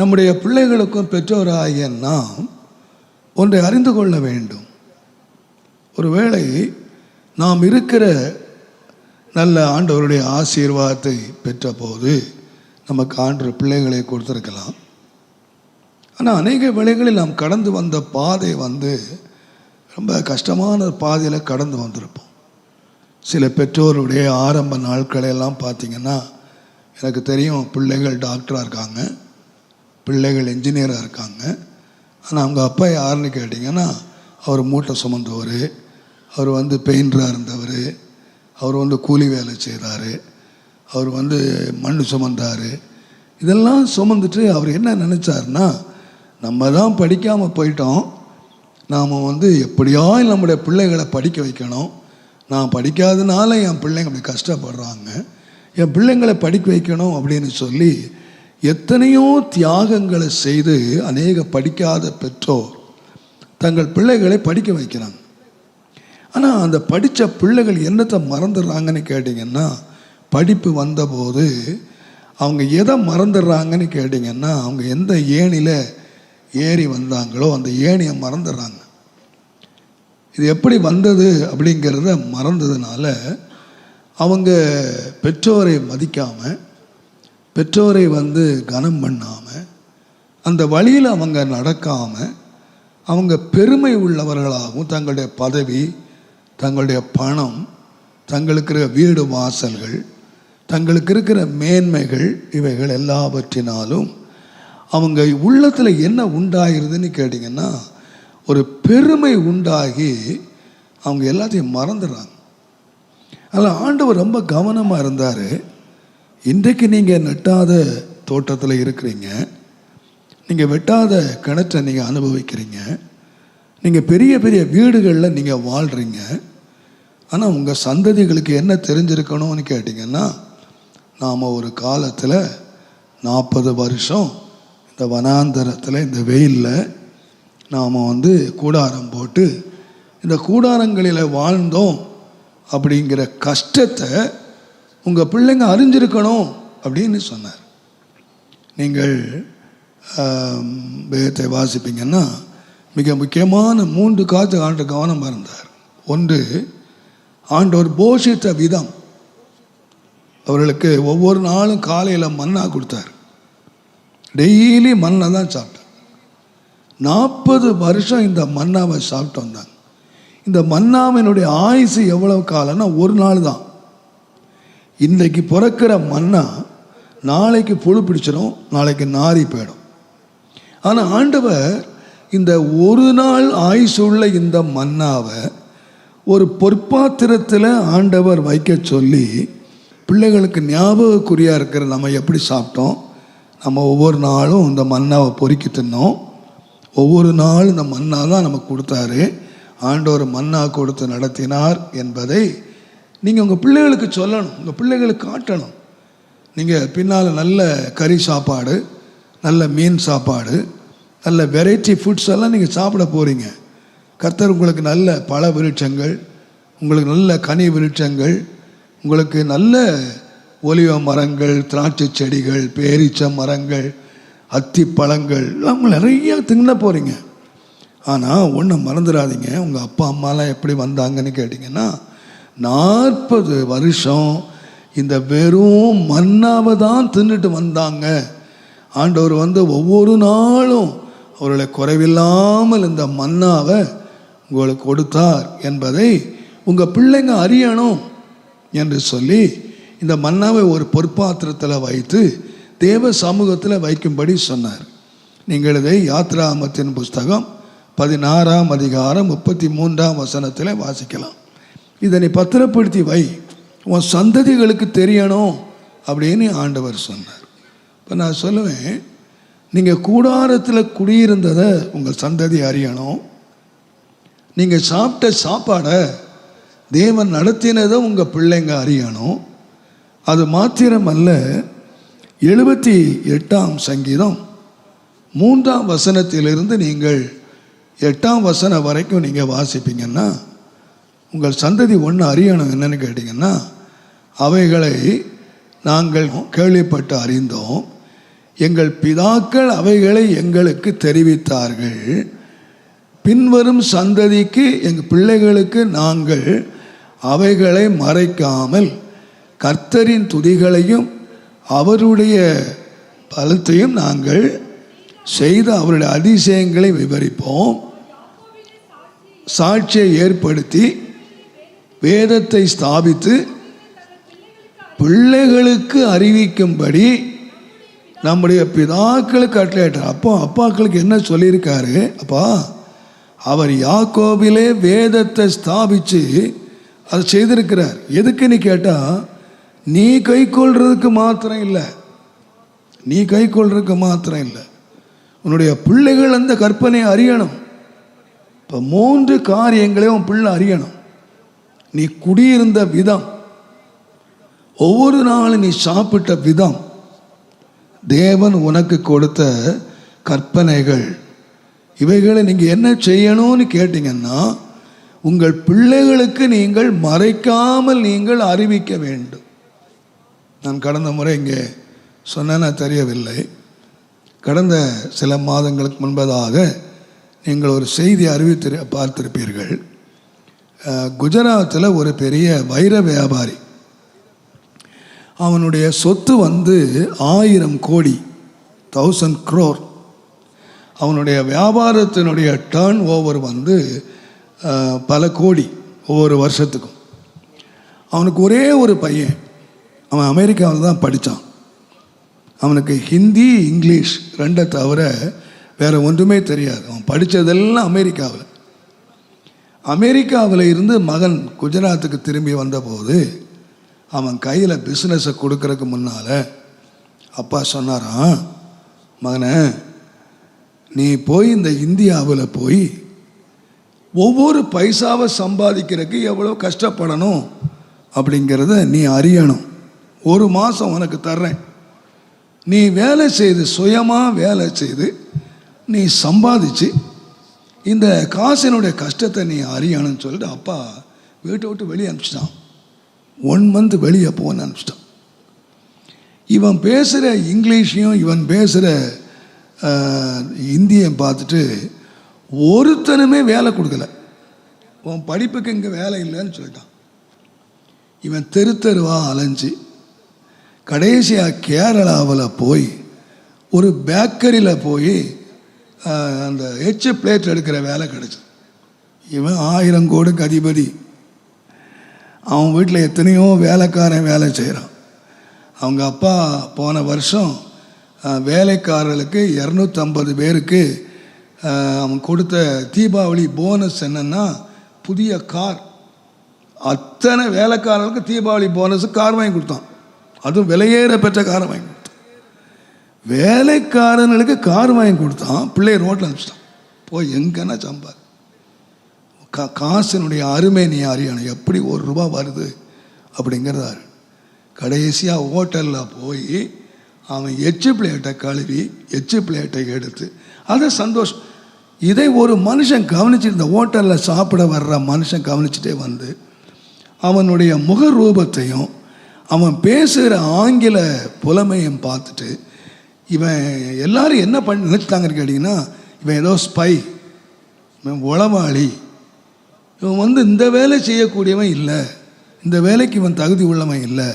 நம்முடைய பிள்ளைகளுக்கும் பெற்றோராகிய நாம் ஒன்றை அறிந்து கொள்ள வேண்டும். ஒருவேளை நாம் இருக்கிற நல்ல ஆண்டவருடைய ஆசீர்வாதத்தை பெற்றபோது நமக்கு ஆண்டு பிள்ளைகளை கொடுத்துருக்கலாம். ஆனால் அநேக வேளைகளில் நாம் கடந்து வந்த பாதை வந்து ரொம்ப கஷ்டமான பாதையில் கடந்து வந்திருப்போம். சில பெற்றோருடைய ஆரம்ப நாட்களையெல்லாம் பார்த்திங்கன்னா பார்த்தீங்கன்னா எனக்கு தெரியும் பிள்ளைகள் டாக்டராக இருக்காங்க. பிள்ளைகள் இன்ஜினியராக இருக்காங்க. ஆனால் அவங்க அப்பா யாருன்னு கேட்டிங்கன்னா அவர் மூட்டை சுமந்தவர் அவர் வந்து பெயிண்டராக இருந்தவர் அவர் வந்து கூலி வேலை செய்கிறாரு அவர் வந்து மண் சுமந்தார். இதெல்லாம் சுமந்துட்டு அவர் என்ன நினச்சாருன்னா நம்ம தான் படிக்காமல் போயிட்டோம். நாம் வந்து எப்படியா நம்முடைய பிள்ளைகளை படிக்க வைக்கணும். நான் படிக்காதனால என் பிள்ளைங்க அப்படி கஷ்டப்படுறாங்க. என் பிள்ளைங்களை படிக்க வைக்கணும் அப்படின்னு சொல்லி எத்தனையோ தியாகங்களை செய்து அநேக படிக்காத பெற்றோர் தங்கள் பிள்ளைகளை படிக்க வைக்கிறாங்க. ஆனால் அந்த படித்த பிள்ளைகள் என்னத்தை மறந்துடுறாங்கன்னு கேட்டிங்கன்னா படிப்பு வந்தபோது அவங்க எதை மறந்துடுறாங்கன்னு கேட்டிங்கன்னா அவங்க எந்த ஏணியில் ஏறி வந்தாங்களோ அந்த ஏணியை மறந்துடுறாங்க. இது எப்படி வந்தது அப்படிங்கிறத மறந்ததுனால அவங்க பெற்றோரை மதிக்காமல் பெற்றோரை வந்து கனம் பண்ணாமல் அந்த வழியில் அவங்க நடக்காமல் அவங்க பெருமை உள்ளவர்களாகவும் தங்களுடைய பதவி தங்களுடைய பணம் தங்களுக்கு இருக்கிற வீடு வாசல்கள் தங்களுக்கு இருக்கிற மேன்மைகள் இவைகள் எல்லாவற்றினாலும் அவங்க உள்ளத்தில் என்ன உண்டாகிறதுன்னு கேட்டிங்கன்னா ஒரு பெருமை உண்டாகி அவங்க எல்லாத்தையும் மறந்துடுறாங்க. அதில் ஆண்டவர் ரொம்ப கவனமாக இருந்தார். இன்றைக்கு நீங்கள் நட்டாத தோட்டத்தில் இருக்கிறீங்க. நீங்கள் வெட்டாத கிணற்றை நீங்கள் அனுபவிக்கிறீங்க. நீங்கள் பெரிய பெரிய வீடுகளில் நீங்கள் வாழ்கிறீங்க ஆனால் உங்கள் சந்ததிகளுக்கு என்ன தெரிஞ்சிருக்கணும்னு கேட்டிங்கன்னா நாம் ஒரு காலத்தில் நாற்பது வருஷம் இந்த வனாந்தரத்தில் இந்த வெயிலில் நாம் வந்து கூடாரம் போட்டு இந்த கூடாரங்களில் வாழ்ந்தோம் அப்படிங்கிற கஷ்டத்தை உங்கள் பிள்ளைங்க அறிஞ்சிருக்கணும் அப்படின்னு சொன்னார். நீங்கள் வேகத்தை வேதத்தை வாசிப்பீங்கன்னா மிக முக்கியமான மூன்று காத்து ஆண்டு கவனமாக இருந்தார். ஒன்று ஆண்டவர் போஷித்த விதம். அவர்களுக்கு ஒவ்வொரு நாளும் காலையில் மன்னா கொடுத்தார். டெய்லி மண்ணை தான் சாப்பிட்டார். நாற்பது வருஷம் இந்த மன்னாவை சாப்பிட்டு வந்தாங்க இந்த மன்னாவினுடைய ஆயுசு எவ்வளவு காலம்னா ஒரு நாள் தான். இன்றைக்கு பிறக்கிற மண்ணா நாளைக்கு புழு பிடிச்சிடும் நாளைக்கு நாரி போயிடும். ஆனால் ஆண்டவர் இந்த ஒரு நாள் ஆயுசுள்ள இந்த மன்னாவை ஒரு பொற்பாத்திரத்தில் ஆண்டவர் வைக்க சொல்லி பிள்ளைகளுக்கு ஞாபகக்குறியாக இருக்கிற நம்ம எப்படி சாப்பிட்டோம் நம்ம ஒவ்வொரு நாளும் இந்த மன்னாவை பொறுக்கி தின்னோம். ஒவ்வொரு நாளும் இந்த மன்னா தான் நமக்கு கொடுத்தாரு. ஆண்டவர் மன்னா கொடுத்து நடத்தினார் என்பதை நீங்கள் உங்கள் பிள்ளைகளுக்கு சொல்லணும் உங்கள் பிள்ளைகளுக்கு காட்டணும். நீங்கள் பின்னால் நல்ல கறி சாப்பாடு நல்ல மீன் சாப்பாடு நல்ல வெரைட்டி ஃபுட்ஸ் எல்லாம் நீங்கள் சாப்பிட போகிறீங்க கர்த்தர் உங்களுக்கு நல்ல பழ விருட்சங்கள் உங்களுக்கு நல்ல கனி விருட்சங்கள் உங்களுக்கு நல்ல ஒலிவ மரங்கள் திராட்சை செடிகள் பேரீச்ச மரங்கள் அத்தி பழங்கள் நிறையா நிறைய தின்ன போகிறீங்க ஆனால் ஒன்றை மறந்துடாதீங்க. உங்கள் அப்பா அம்மாலாம் எப்படி வந்தாங்கன்னு கேட்டிங்கன்னா நாற்பது வருஷம் இந்த வெறும் மன்னாவை தான் தின்னுட்டு வந்தாங்க. ஆண்டவர் வந்து ஒவ்வொரு நாளும் அவர்களை குறைவில்லாமல் இந்த மன்னாவை உங்களுக்கு கொடுத்தார் என்பதை உங்கள் பிள்ளைங்க அறியணும் என்று சொல்லி இந்த மன்னாவை ஒரு பொற்பாத்திரத்தில் வைத்து தேவ சமூகத்தில் வைக்கும்படி சொன்னார். நீங்கள் இதை யாத்ராமத்தின் புஸ்தகம் பதினாறாம் அதிகாரம் முப்பத்தி மூன்றாம் வசனத்தில் வாசிக்கலாம். இதை நீ பத்திரப்படுத்தி வை. உன் சந்ததிகளுக்கு தெரியணும் அப்படின்னு ஆண்டவர் சொன்னார். இப்போ நான் சொல்லுவேன் நீங்கள் கூடாரத்தில் குடியிருந்ததை உங்கள் சந்ததி அறியணும். நீங்கள் சாப்பிட்ட சாப்பாடை தேவன் நடத்தினதை உங்கள் பிள்ளைங்க அறியணும். அது மாத்திரமல்ல எழுபத்தி எட்டாம் சங்கீதம் மூன்றாம் வசனத்திலிருந்து நீங்கள் எட்டாம் வசனம் வரைக்கும் நீங்கள் வாசிப்பீங்கன்னா உங்கள் சந்ததி ஒன்று அறியணும் என்னன்னு கேட்டிங்கன்னா அவைகளை நாங்கள் கேள்விப்பட்டு அறிந்தோம். எங்கள் பிதாக்கள் அவைகளை எங்களுக்கு தெரிவித்தார்கள். பின்வரும் சந்ததிக்கு எங்கள் பிள்ளைகளுக்கு நாங்கள் அவைகளை மறைக்காமல் கர்த்தரின் துதிகளையும் அவருடைய பலத்தையும் நாங்கள் செய்து அவருடைய அதிசயங்களை விவரிப்போம். சாட்சியை ஏற்படுத்தி வேதத்தை ஸ்தாபித்து பிள்ளைகளுக்கு அறிவிக்கும்படி நம்முடைய பிதாக்களுக்கு கட்டளையிட்டார் அப்போ அப்பாக்களுக்கு என்ன சொல்லியிருக்காரு? அப்பா அவர் யாக்கோபிலே வேதத்தை ஸ்தாபித்து அதை செய்திருக்கிறார். எதுக்குன்னு கேட்டால் நீ கை கொள்றதுக்கு மாத்திரம் இல்லை. நீ கை கொள்றதுக்கு மாத்திரம் இல்லை. உன்னுடைய பிள்ளைகள் அந்த கற்பனையை அறியணும். இப்போ மூன்று காரியங்களையும் உன் பிள்ளை அறியணும். நீ குடியிருந்த விதம். ஒவ்வொரு நாளும் நீ சாப்பிட்ட விதம். தேவன் உனக்கு கொடுத்த கற்பனைகள். இவைகளை நீங்கள் என்ன செய்யணும்னு கேட்டிங்கன்னா உங்கள் பிள்ளைகளுக்கு நீங்கள் மறைக்காமல் நீங்கள் அறிவிக்க வேண்டும். நான் கடந்த முறை இங்கே சொன்னேன்னா தெரியவில்லை. கடந்த சில மாதங்களுக்கு முன்பதாக நீங்கள் ஒரு செய்தி அறிவித்திரு பார்த்திருப்பீர்கள். குஜராத்தில் ஒரு பெரிய வைர வியாபாரி. அவனுடைய சொத்து வந்து ஆயிரம் கோடி தௌசண்ட் க்ரோர் அவனுடைய வியாபாரத்தினுடைய டேர்ன் ஓவர் வந்து பல கோடி ஒவ்வொரு வருஷத்துக்கும். அவனுக்கு ஒரே ஒரு பையன் அவன் அமெரிக்காவில் தான் படித்தான் அவனுக்கு ஹிந்தி இங்கிலீஷ் ரெண்டை தவிர வேறு ஒன்றுமே தெரியாது. அவன் படித்ததெல்லாம் அமெரிக்காவில். அமெரிக்காவில் இருந்து மகன் குஜராத்துக்கு திரும்பி வந்தபோது அவன் கையில் பிஸ்னஸை கொடுக்கறதுக்கு முன்னால் அப்பா சொன்னாராம் மகனே நீ போய் இந்த இந்தியாவில் போய் ஒவ்வொரு பைசாவை சம்பாதிக்கிறதுக்கு எவ்வளோ கஷ்டப்படணும் அப்படிங்கிறத நீ அறியணும். ஒரு மாதம் உனக்கு தர்றேன். நீ வேலை செய்து சுயமாக வேலை செய்து நீ சம்பாதிச்சு இந்த காசினுடைய கஷ்டத்தை நீ அறியணும்னு சொல்லிட்டு அப்பா வீட்டை விட்டு வெளியே அனுப்பிச்சிட்டான். ஒன் மந்த் வெளியே போன்னு அனுப்பிச்சிட்டான். இவன் பேசுகிற இங்கிலீஷையும் இவன் பேசுகிற இந்தியும் பார்த்துட்டு ஒருத்தனுமே வேலை கொடுக்கல. உன் படிப்புக்கு இங்கே வேலை இல்லைன்னு சொல்லிட்டான். இவன் தெரு தெருவா அலைஞ்சு கடைசியாக கேரளாவில் போய் ஒரு பேக்கரியில் போய் அந்த எச்சு பிளேட் எடுக்கிற வேலை கிடச்சி இவன் ஆயிரம் கோடுக்கு அதிபதி. அவன் வீட்டில் எத்தனையோ வேலைக்காரன் வேலை செய்கிறான் அவங்க அப்பா போன வருஷம் வேலைக்காரர்களுக்கு இரநூத்தம்பது பேருக்கு அவன் கொடுத்த தீபாவளி போனஸ் என்னென்னா புதிய கார். அத்தனை வேலைக்காரர்களுக்கு தீபாவளி போனஸ் கார் வாங்கி கொடுத்தான். அதுவும் விலையேற பெற்ற காரை வாங்கி கொடுத்தான். வேலைக்காரனுக்கு கார் வாங்கி கொடுத்தான். பிள்ளைய ரோட்டில் அனுப்பிச்சிட்டான். போய் எங்கன்னா சம்பார்? கா காசினுடைய அருமை நீ அறியணும். எப்படி ஒரு ரூபா வருது அப்படிங்கிறதாரு. கடைசியாக ஹோட்டலில் போய் அவன் எச்சு பிளேட்டை கழுவி எச்சு பிளேட்டை எடுத்து அது சந்தோஷம். இதை ஒரு மனுஷன் கவனிச்சு இந்த ஹோட்டலில் சாப்பிட வர்ற மனுஷன் கவனிச்சுட்டே வந்து அவனுடைய முக ரூபத்தையும் அவன் பேசுகிற ஆங்கில புலமையும் பார்த்துட்டு இவன் எல்லாரும் என்ன பண்ணி நினச்சிட்டாங்கன்னு கேட்டிங்கன்னா இவன் ஏதோ ஸ்பை இவன் உளவாளி. இவன் வந்து இந்த வேலை செய்யக்கூடியவன் இல்லை. இந்த வேலைக்கு இவன் தகுதி உள்ளவன் இல்லை.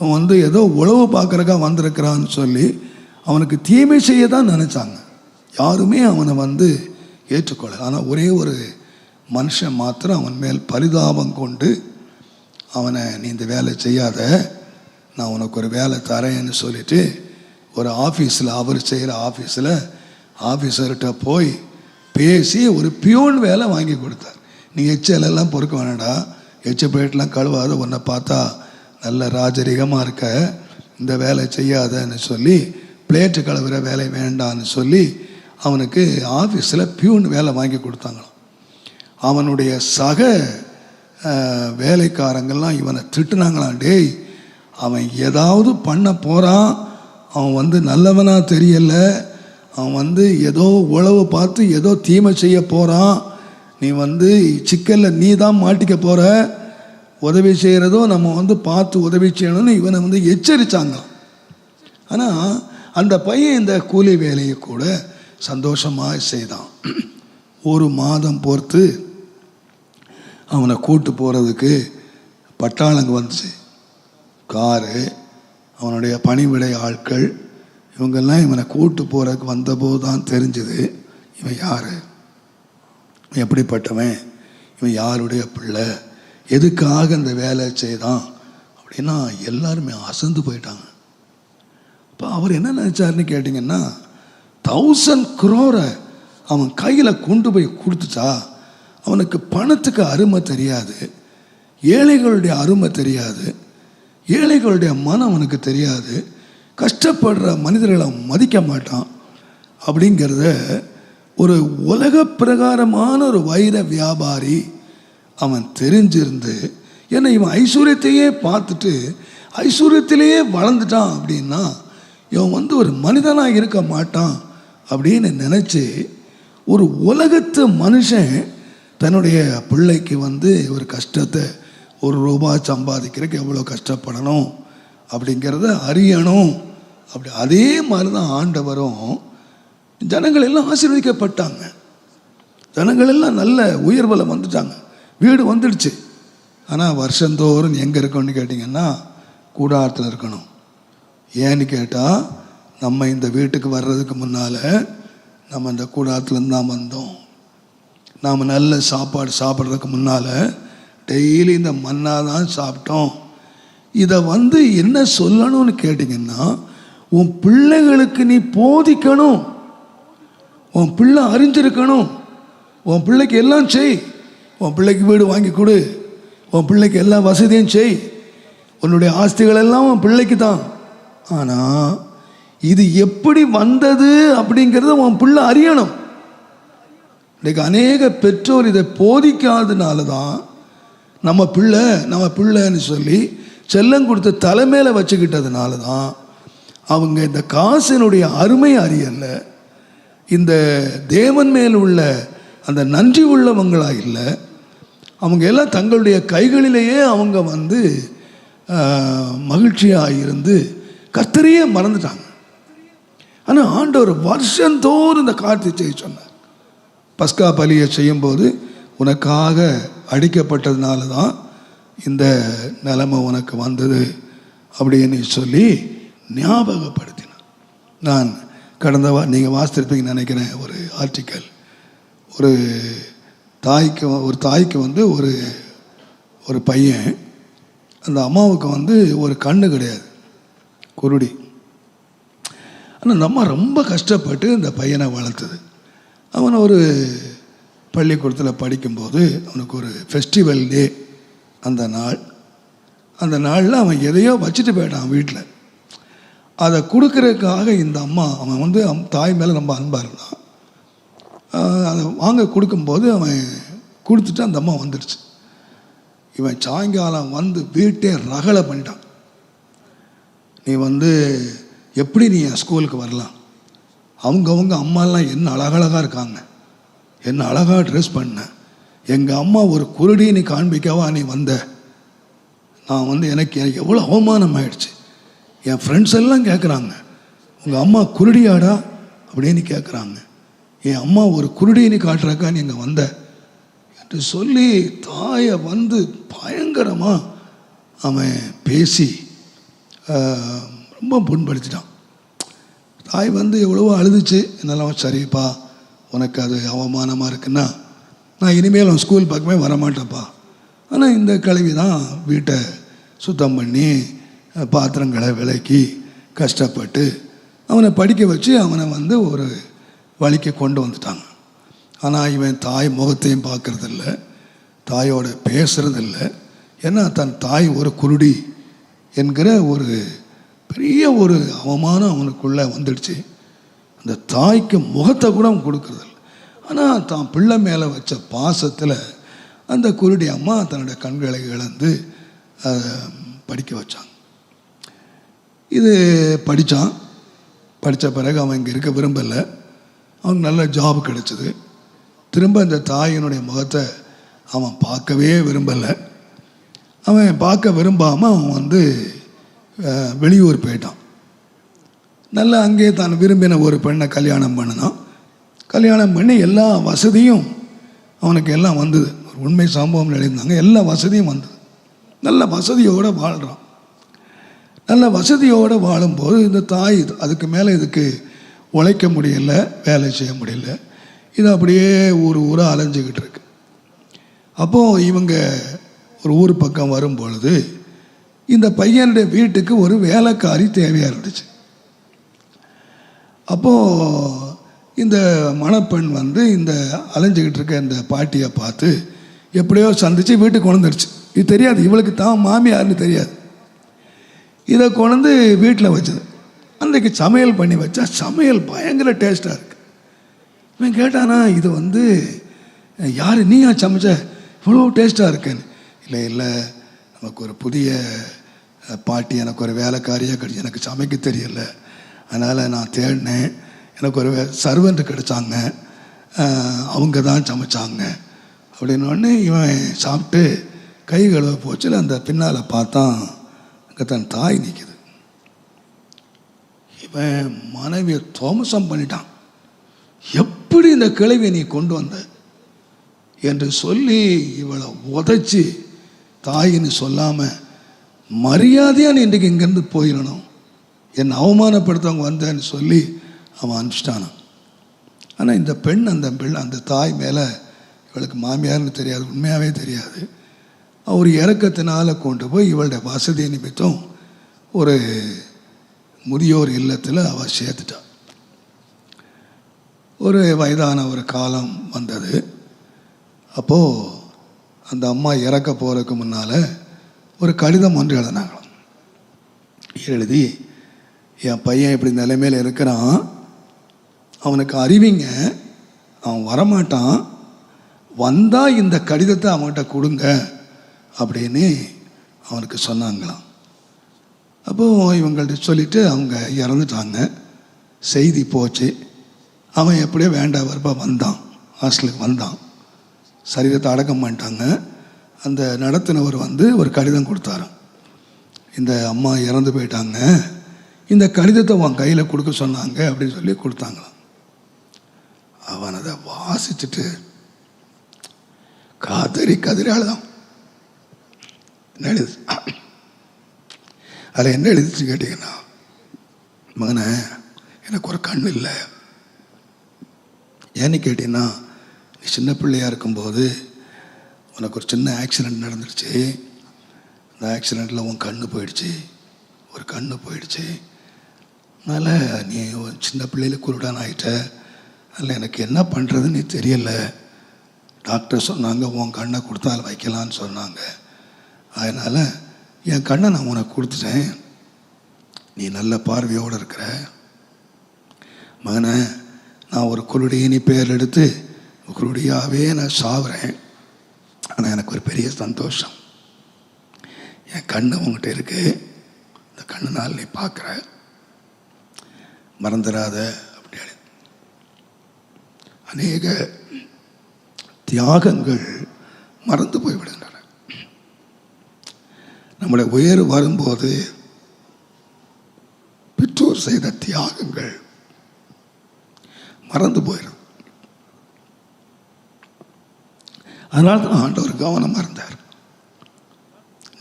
இவன் வந்து ஏதோ உழவு பார்க்குறக்கா வந்திருக்கிறான்னு சொல்லி அவனுக்கு தீமை செய்ய தான் நினச்சாங்க. யாருமே அவனை வந்து ஏற்றுக்கொள்ள ஆனால் ஒரே ஒரு மனுஷன் மாத்திரம் அவன் மேல் பரிதாபம் கொண்டு அவனை நீ இந்த வேலை செய்யாத நான் உனக்கு ஒரு வேலை தரேன்னு சொல்லிவிட்டு ஒரு ஆஃபீஸில் அவர் செய்கிற ஆஃபீஸில் ஆஃபீஸர்கிட்ட போய் பேசி ஒரு பியூன் வேலை வாங்கி கொடுத்தார். நீ எச்சலெல்லாம் பொறுக்க வேணாடா எச்ச பிளேட்லாம் கழுவாத உன்னை பார்த்தா நல்ல ராஜரிகமாக இருக்க. இந்த வேலை செய்யாதன்னு சொல்லி பிளேட்டு கழுவுற வேலை வேண்டான்னு சொல்லி அவனுக்கு ஆஃபீஸில் பியூன் வேலை வாங்கி கொடுத்தாங்களாம். அவனுடைய சக வேலைக்காரங்கள்லாம் இவனை திட்டுனாங்களாம். டேய் அவன் ஏதாவது பண்ண போகிறான் அவன் வந்து நல்லவனாக தெரியல. அவன் வந்து ஏதோ உழவு பார்த்து ஏதோ தீமை செய்ய போகிறான் நீ வந்து சிக்கலில் நீ தான் மாட்டிக்க போகிற உதவி செய்கிறதோ நம்ம வந்து பார்த்து உதவி செய்யணும்னு இவனை வந்து எச்சரித்தாங்க ஆனால் அந்த பையன் இந்த கூலி வேலையை கூட சந்தோஷமாக செய்தான். ஒரு மாதம் பொறுத்து அவனை கூட்டு போகிறதுக்கு பட்டாளங்க வந்துச்சு. காரு அவனுடைய பணிவிடை ஆட்கள் இவங்கெல்லாம் இவனை கூட்டு போகிறதுக்கு வந்தபோது தான் தெரிஞ்சுது இவன் யார்? இவன் எப்படிப்பட்டவன்? இவன் யாருடைய பிள்ளை? எதுக்காக இந்த வேலை செய்தான்? அப்படின்னா எல்லாருமே அசந்து போயிட்டாங்க. இப்போ அவர் என்ன நினச்சாருன்னு கேட்டிங்கன்னா தௌசண்ட் குரோரை அவன் கையில் கொண்டு போய் கொடுத்துட்டா அவனுக்கு பணத்துக்கு அருமை தெரியாது ஏழைகளுடைய அருமை தெரியாது ஏழைகளுடைய மனம் அவனுக்கு தெரியாது. கஷ்டப்படுற மனிதர்களை மதிக்க மாட்டான். அப்படிங்கிறத ஒரு உலக பிரகாரமான ஒரு வைர வியாபாரி அவன் தெரிஞ்சிருந்து ஏன்னா இவன் ஐஸ்வர்யத்தையே பார்த்துட்டு ஐஸ்வர்யத்திலேயே வளர்ந்துட்டான் அப்படின்னா இவன் வந்து ஒரு மனிதனாக இருக்க மாட்டான் அப்படின்னு நினச்சி ஒரு உலகத்து மனுஷன் தன்னுடைய பிள்ளைக்கு வந்து ஒரு கஷ்டத்தை ஒரு ரூபாய் சம்பாதிக்கிறதுக்கு எவ்வளோ கஷ்டப்படணும் அப்படிங்கிறத அறியணும். அப்படி அதே மாதிரி தான் ஆண்டவரும் ஜனங்கள் எல்லாம் ஆசீர்வதிக்கப்பட்டாங்க. ஜனங்கள் எல்லாம் நல்ல உயர்வில் வந்துட்டாங்க. வீடு வந்துடுச்சு. ஆனால் வருஷந்தோறும் எங்கே இருக்கணும்னு கேட்டிங்கன்னா கூடாரத்தில் இருக்கணும். ஏன்னு கேட்டால் நம்ம இந்த வீட்டுக்கு வர்றதுக்கு முன்னால் நம்ம இந்த கூடாரத்துலேருந்து தான் வந்தோம். நாம் நல்ல சாப்பாடு சாப்பிட்றதுக்கு முன்னால் டெய்லி இந்த மண்ணாக தான் சாப்பிட்டோம். இதை வந்து என்ன சொல்லணும்னு கேட்டிங்கன்னா உன் பிள்ளைகளுக்கு நீ போதிக்கணும். உன் பிள்ளை அறிஞ்சிருக்கணும் உன் பிள்ளைக்கு எல்லாம் செய். உன் பிள்ளைக்கு வீடு வாங்கி கொடு. உன் பிள்ளைக்கு எல்லா வசதியும் செய். உன்னுடைய ஆஸ்திகள் எல்லாம் உன் பிள்ளைக்கு தான். ஆனால் இது எப்படி வந்தது அப்படிங்கிறத உன் பிள்ளை அறியணும். இன்றைக்கு அநேக பெற்றோர் இதை போதிக்காதனால தான் நம்ம பிள்ளை நம்ம பிள்ளைன்னு சொல்லி செல்லம் கொடுத்த தலைமையில் வச்சுக்கிட்டதுனால தான் அவங்க இந்த காசினுடைய அருமை அறியல இந்த தேவன் மேல் உள்ள அந்த நன்றி உள்ளவங்களாக இல்லை அவங்க எல்லாம் தங்களுடைய கைகளிலேயே அவங்க வந்து மகிழ்ச்சியாக இருந்து கர்த்தரையே மறந்துட்டாங்க. ஆனால் ஆண்டவர் வருஷந்தோறும் இந்த கார்த்திகை செய்ய சொன்னார். பஸ்கா பலியை செய்யும்போது உனக்காக அடிக்கப்பட்டதுனால தான் இந்த நிலைமை உனக்கு வந்தது அப்படின்னு சொல்லி ஞாபகப்படுத்தினார் நான் கடந்த வா நீங்கள் வாசித்திருப்பீங்கன்னு நினைக்கிறேன் ஒரு ஆர்டிக்கல் ஒரு தாய்க்கு ஒரு தாய்க்கு வந்து ஒரு ஒரு பையன் அந்த அம்மாவுக்கு வந்து ஒரு கண்ணு கிடையாது குருடி. ஆனால் அந்த அம்மா ரொம்ப கஷ்டப்பட்டு இந்த பையனை வளர்த்தது. அவன் ஒரு பள்ளிக்கூடத்தில் படிக்கும்போது அவனுக்கு ஒரு ஃபெஸ்டிவல் டே அந்த நாள். அந்த நாளில் அவன் எதையோ வச்சுட்டு போயிட்டான் வீட்டில் அதை கொடுக்குறதுக்காக இந்த அம்மா அவன் வந்து அம்- தாய் மேலே ரொம்ப அன்பாக இருந்தான். அதை வாங்க கொடுக்கும்போது அவன் கொடுத்துட்டு அந்த அம்மா வந்துடுச்சு இவன் சாயங்காலம் வந்து வீட்டே ரகலை பண்ணிட்டான். நீ வந்து எப்படி நீ என் ஸ்கூலுக்கு வரலாம்? அவங்கவுங்க அம்மாலாம் என்ன அழகழகாக இருக்காங்க. என்ன அழகாக ட்ரெஸ் பண்ண. எங்கள் அம்மா ஒரு குருடி நீ காண்பிக்கவா நீ வந்த? நான் வந்து எனக்கு எனக்கு எவ்வளோ அவமானம் ஆயிடுச்சு என் ஃப்ரெண்ட்ஸ் எல்லாம் கேட்குறாங்க உங்கள் அம்மா குருடியாடா? அப்படின்னு கேட்குறாங்க என் அம்மா ஒரு குருடியை காட்டுறாக்கா நீ இங்கே வந்த? என்று சொல்லி தாயை வந்து பயங்கரமாக அவன் பேசி ரொம்ப புண்படுத்திட்டான். தாய் வந்து எவ்வளவோ அழுதுச்சு. என்னெல்லாம் சரிப்பா. உனக்கு அது அவமானமாக இருக்குன்னா நான் இனிமேல் உன் ஸ்கூல் பக்கமே வரமாட்டேப்பா ஆனால் இந்த கழுவி தான் வீட்டை சுத்தம் பண்ணி பாத்திரங்களை விலக்கி கஷ்டப்பட்டு அவனை படிக்க வச்சு அவனை வந்து ஒரு வழிக்கு கொண்டு வந்துட்டாங்க. ஆனால் இவன் தாய் முகத்தையும் பார்க்குறதில்ல தாயோட பேசுகிறதில்ல ஏன்னா தன் தாய் ஒரு குருடி என்கிற ஒரு பெரிய ஒரு அவமானம் அவனுக்குள்ளே வந்துடுச்சு. அந்த தாய்க்கு முகத்தை கூட அவன் கொடுக்குறதில்ல. ஆனால் தான் பிள்ளை மேலே வச்ச பாசத்தில் அந்த குருடி அம்மா தன்னுடைய கண்களை இழந்து அதை படிக்க வச்சாங்க. இது படித்தான் படித்த பிறகு அவன் இங்கே இருக்க விரும்பலை. அவனுக்கு நல்ல ஜாப் கிடைச்சிது. திரும்ப இந்த தாயினுடைய முகத்தை அவன் பார்க்கவே விரும்பலை. அவன் பார்க்க விரும்பாமல் அவன் வந்து வெளியூர் போயிட்டான். நல்லா அங்கே தான் விரும்பின ஒரு பெண்ணை கல்யாணம் பண்ணினான். கல்யாணம் பண்ணி எல்லா வசதியும் அவனுக்கு எல்லாம் வந்தது. ஒரு உண்மை சம்பவம் எழுந்தாங்க எல்லா வசதியும் வந்தது. நல்ல வசதியோடு வாழ்கிறான் நல்ல வசதியோடு வாழும்போது இந்த தாய் அதுக்கு மேலே இதுக்கு உழைக்க முடியல வேலை செய்ய முடியல. இது அப்படியே ஊர் ஊராக அலைஞ்சிக்கிட்டு இருக்கு. அப்போது இவங்க ஒரு ஊர் பக்கம் வரும் பொழுது இந்த பையனுடைய வீட்டுக்கு ஒரு வேலைக்காரி தேவையாக இருந்துச்சு. அப்போது இந்த மணப்பெண் வந்து இந்த அலைஞ்சிக்கிட்டு இருக்க இந்த பாட்டியை பார்த்து எப்படியோ சந்தித்து வீட்டுக்கு கொண்டுருச்சு இது தெரியாது இவளுக்கு தான் மாமியார்னு தெரியாது. இதை கொண்டு வீட்டில் வச்சது. அன்றைக்கு சமையல் பண்ணி வச்சா சமையல் பயங்கர டேஸ்ட்டாக இருக்குது இவன் கேட்டானா இது வந்து யார் நீயா சமைச்ச? இவ்வளோ டேஸ்ட்டாக இருக்குன்னு. இல்லை இல்லை நமக்கு ஒரு புதிய பாட்டி எனக்கு ஒரு வேலைக்காரியாக கிடைச்சி எனக்கு சமைக்க தெரியலை. அதனால் நான் தேடினேன். எனக்கு ஒரு சர்வெண்ட் கிடைச்சாங்க. அவங்க தான் சமைச்சாங்க. அப்படின்னு இவன் சாப்பிட்டு கை கழுவ போச்சுல அந்த பின்னால் பார்த்தான் அங்கே தன் தாய் நிற்கிது இவன் மனைவியை தோமசம் பண்ணிட்டான். எப்படி இந்த கிழவியை நீ கொண்டு வந்த? என்று சொல்லி இவளை உதைச்சி தாயின்னு சொல்லாமல் மரியாதையாக நீ இன்றைக்கு இங்கேருந்து போயிடணும். என்னை அவமானப்படுத்தவங்க வந்தேன்னு சொல்லி அவன் அனுப்பிச்சிட்டானான் ஆனால் இந்த பெண் அந்த பெண் அந்த தாய் மேலே இவளுக்கு மாமியார்னு தெரியாது உண்மையாகவே தெரியாது. அவர் இறக்கத்தினால் கொண்டு போய் இவளுடைய வசதி நிமித்தம் ஒரு முதியோர் இல்லத்தில் அவள் சேர்த்துட்டான் ஒரு வயதான ஒரு காலம் வந்தது. அப்போது அந்த அம்மா இறக்க போகிறதுக்கு முன்னால் ஒரு கடிதம் ஒன்று எழுதினாங்களாம். எழுதி என் பையன் இப்படி நிலைமையில் இருக்கிறான். அவனுக்கு அறிவிங்க. அவன் வரமாட்டான். வந்தால் இந்த கடிதத்தை அவன்கிட்ட கொடுங்க அப்படின்னு அவனுக்கு சொன்னாங்களாம். அப்போது இவங்கள்ட்ட சொல்லிவிட்டு அவங்க இறந்துட்டாங்க. செய்தி போச்சு. அவன் எப்படியோ வேண்டாம் வரப்பா வந்தான். ஹாஸ்டலுக்கு வந்தான். சரீரத்தை அடக்கம் பண்ணிட்டாங்க. அந்த நடத்தினவர் வந்து ஒரு கடிதம் கொடுத்தாராம். இந்த அம்மா இறந்து போயிட்டாங்க. இந்த கடிதத்தை உன் கையில் கொடுக்க சொன்னாங்க அப்படின்னு சொல்லி கொடுத்தாங்களாம். அவன் அதை வாசிச்சுட்டு காதறி கதறி அழுதான். என்ன எழுது அதில் என்ன எழுதிச்சு கேட்டிங்கன்னா மகனே எனக்கு ஒரு கண் இல்லை. ஏன்னு கேட்டீங்கன்னா நீ சின்ன பிள்ளையாக இருக்கும்போது உனக்கு ஒரு சின்ன ஆக்சிடெண்ட் நடந்துருச்சு. அந்த ஆக்சிடெண்ட்டில் உன் கண்ணு போயிடுச்சு. ஒரு கண்ணு போயிடுச்சு. அதனால் நீ ஒரு சின்ன பிள்ளையில குருடான் ஆகிட்ட அதில் எனக்கு என்ன பண்ணுறதுன்னு தெரியலை. டாக்டர் சொன்னாங்க உன் கண்ணை கொடுத்தால் வைக்கலான்னு சொன்னாங்க. அதனால் என் கண்ணை நான் உனக்கு கொடுத்துட்டேன். நீ நல்ல பார்வையோடு இருக்கிற. மகனே நான் ஒரு குருடியினி பேர் எடுத்து குருடியாகவே நான் சாவுறேன். ஆனால் எனக்கு ஒரு பெரிய சந்தோஷம். என் கண்ணு உங்ககிட்ட இருக்கு. இந்த கண்ணுனால் நீ பார்க்குற. மறந்துடாத அப்படி அநேக தியாகங்கள் மறந்து போய்விடுகின்றன. நம்முடைய உயர் வரும்போது பெற்றோர் செய்த தியாகங்கள் மறந்து போயிடும். அதனால தான் ஆண்டவர் கவனமாக இருந்தார்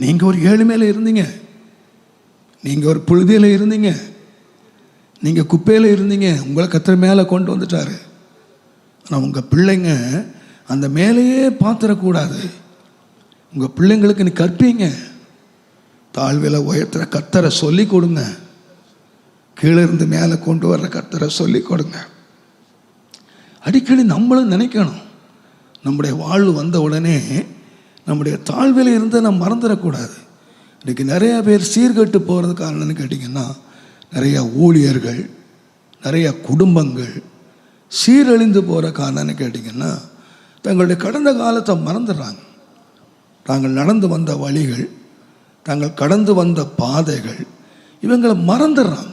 நீங்கள் ஒரு ஏழ்மையில் இருந்தீங்க. நீங்கள் ஒரு புழுதியில் இருந்தீங்க. நீங்கள் குப்பையில் இருந்தீங்க உங்களை கத்திர மேலே கொண்டு வந்துட்டாரு. ஆனால் உங்கள் பிள்ளைங்க அந்த மேலேயே பார்த்துடக்கூடாது உங்கள் பிள்ளைங்களுக்கு நீ கற்பீங்க. தாழ்வில் உயர்த்துற கத்தரை சொல்லி கொடுங்க. கீழே இருந்து மேலே கொண்டு வர்ற கத்தரை சொல்லி கொடுங்க. அடிக்கடி நம்மளும் நினைக்கணும். நம்முடைய வாழ்வு வந்த உடனே நம்முடைய தாழ்வில் இருந்து நம்ம மறந்துடக்கூடாது. இன்றைக்கி நிறையா பேர் சீர்கட்டு போகிறது காரணம்னு கேட்டிங்கன்னா நிறைய ஊழியர்கள் நிறைய குடும்பங்கள் சீரழிந்து போகிற காரணம்னு கேட்டிங்கன்னா தங்களுடைய கடந்த காலத்தை மறந்துடுறாங்க. தாங்கள் நடந்து வந்த வழிகள் தாங்கள் கடந்து வந்த பாதைகள் இவங்களை மறந்துடுறாங்க.